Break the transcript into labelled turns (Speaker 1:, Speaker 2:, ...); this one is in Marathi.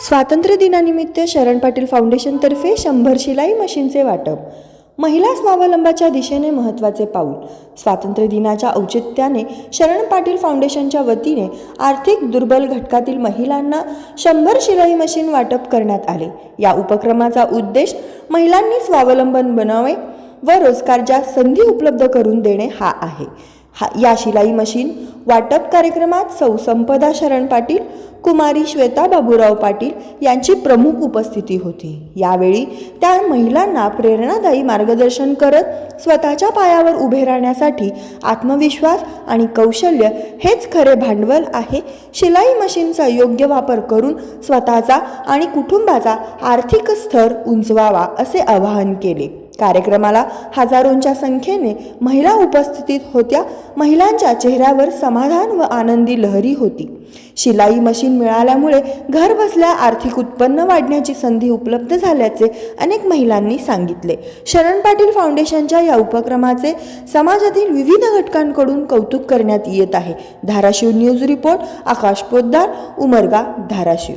Speaker 1: स्वातंत्र्य दिनानिमित्त शरण पाटील फाउंडेशनतर्फे शंभर शिलाई मशीनचे वाटप. महिला स्वावलंबाच्या दिशेने महत्त्वाचे पाऊल. स्वातंत्र्य दिनाच्या औचित्याने शरण पाटील फाउंडेशनच्या वतीने आर्थिक दुर्बल घटकातील महिलांना शंभर शिलाई मशीन वाटप करण्यात आले. या उपक्रमाचा उद्देश महिलांनी स्वावलंबन बनावे व रोजगारच्या संधी उपलब्ध करून देणे हा आहे. हा या शिलाई मशीन वाटप कार्यक्रमात सौ संपदा शरण पाटील कुमारी श्वेता बाबूराव पाटील यांची प्रमुख उपस्थिती होती. यावेळी त्या महिलांना प्रेरणादायी मार्गदर्शन करत स्वतःच्या पायावर उभे राहण्यासाठी आत्मविश्वास आणि कौशल्य हेच खरे भांडवल आहे. शिलाई मशीनचा योग्य वापर करून स्वतःचा आणि कुटुंबाचा आर्थिक स्तर उंचवावा असे आवाहन केले. कार्यक्रमाला हजारोंच्या संख्येने महिला उपस्थितीत होत्या. महिलांच्या चेहऱ्यावर समाधान व आनंदी लहरी होती. शिलाई मशीन मिळाल्यामुळे घर बसल्या आर्थिक उत्पन्न वाढण्याची संधी उपलब्ध झाल्याचे अनेक महिलांनी सांगितले. शरण पाटील फाउंडेशनच्या या उपक्रमाचे समाजातील विविध घटकांकडून कौतुक करण्यात येत आहे. Dharashiv news report Akash Poddar Umarga Dharashiv.